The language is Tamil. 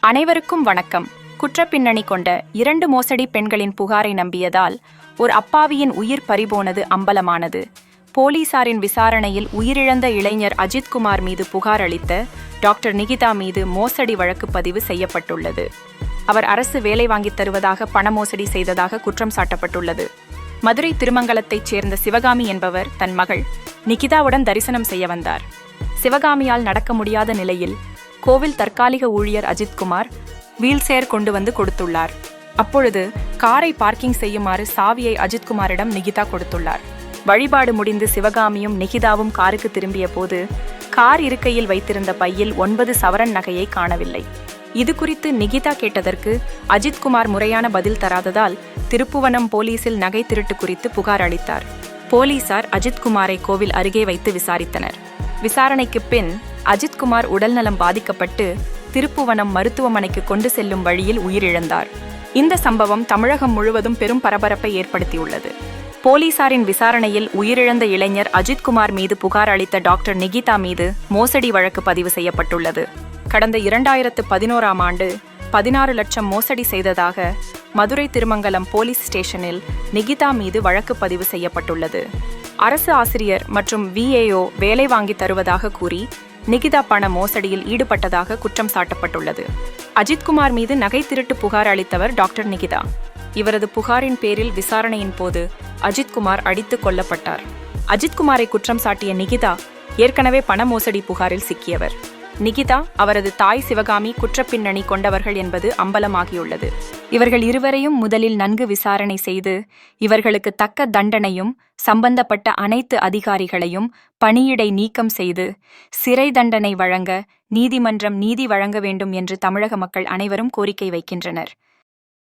அனைவருக்கும் வணக்கம். குற்றப்பின்னணி கொண்ட இரண்டு மோசடி பெண்களின் புகாரை நம்பியதால் ஒரு அப்பாவியின் உயிர் பறிபோனது அம்பலமானது. போலீசாரின் விசாரணையில் உயிரிழந்த இளைஞர் அஜித்குமார் மீது புகார் அளித்த டாக்டர் நிகிதா மீது மோசடி வழக்கு பதிவு செய்யப்பட்டுள்ளது. அவர் அரசு வேலை வாங்கித் தருவதாக பண மோசடி செய்ததாக குற்றம் சாட்டப்பட்டுள்ளது. மதுரை திருமங்கலத்தைச் சேர்ந்த சிவகாமி என்பவர் தன் மகள் நிகிதாவுடன் தரிசனம் செய்ய வந்தார். சிவகாமியால் நடக்க முடியாத நிலையில் கோவில் தற்காலிக ஊழியர் அஜித்குமார் வீல்சேர் கொண்டு வந்து கொடுத்துள்ளார். அப்பொழுது காரை பார்க்கிங் செய்யுமாறு சாவியை அஜித்குமாரிடம் நிகிதா கொடுத்துள்ளார். வழிபாடு முடிந்து சிவகாமியும் நிகிதாவும் காருக்கு திரும்பிய போது கார் இருக்கையில் வைத்திருந்த பையில் ஒன்பது சவரன் நகையை காணவில்லை. இது குறித்து நிகிதா கேட்டதற்கு அஜித்குமார் முறையான பதில் தராததால் திருப்புவனம் போலீசில் நகை திருட்டு குறித்து புகார் அளித்தார். போலீசார் அஜித்குமாரை கோவில் அருகே வைத்து விசாரித்தனர். விசாரணைக்கு பின் அஜித்குமார் உடல்நலம் பாதிக்கப்பட்டு திருப்புவனம் மருத்துவமனைக்கு கொண்டு செல்லும் வழியில் உயிரிழந்தார். இந்த சம்பவம் தமிழகம் முழுவதும் பெரும் பரபரப்பை ஏற்படுத்தியுள்ளது. போலீசாரின் விசாரணையில் உயிரிழந்த இளைஞர் அஜித்குமார் மீது புகார் அளித்த டாக்டர் நிகிதா மீது மோசடி வழக்கு பதிவு செய்யப்பட்டுள்ளது. கடந்த இரண்டாயிரத்து பதினோராம் ஆண்டு பதினாறு லட்சம் மோசடி செய்ததாக மதுரை திருமங்கலம் போலீஸ் ஸ்டேஷனில் நிகிதா மீது வழக்கு பதிவு செய்யப்பட்டுள்ளது. அரசு ஆசிரியர் மற்றும் விஏஓ வேலை வாங்கி தருவதாக கூறி நிகிதா பண மோசடியில் ஈடுபட்டதாக குற்றம் சாட்டப்பட்டுள்ளது. அஜித்குமார் மீது நகை திருட்டு புகார் அளித்தவர் டாக்டர் நிகிதா. இவரது புகாரின் பேரில் விசாரணையின் போது அஜித்குமார் அடித்துக் கொல்லப்பட்டார். அஜித்குமாரை குற்றம் சாட்டிய நிகிதா ஏற்கனவே பண மோசடி புகாரில் சிக்கியவர். நிகிதா அவரது தாய் சிவகாமி குற்றப்பின்னணி கொண்டவர்கள் என்பது அம்பலமாகியுள்ளது. இவர்கள் இருவரையும் முதலில் நன்கு விசாரணை செய்து இவர்களுக்கு தக்க தண்டனையும் சம்பந்தப்பட்ட அனைத்து அதிகாரிகளையும் பணியிடை நீக்கம் செய்து சிறை தண்டனை வழங்க நீதிமன்றம் நீதி வழங்க வேண்டும் என்று தமிழக மக்கள் அனைவரும் கோரிக்கை வைக்கின்றனர்.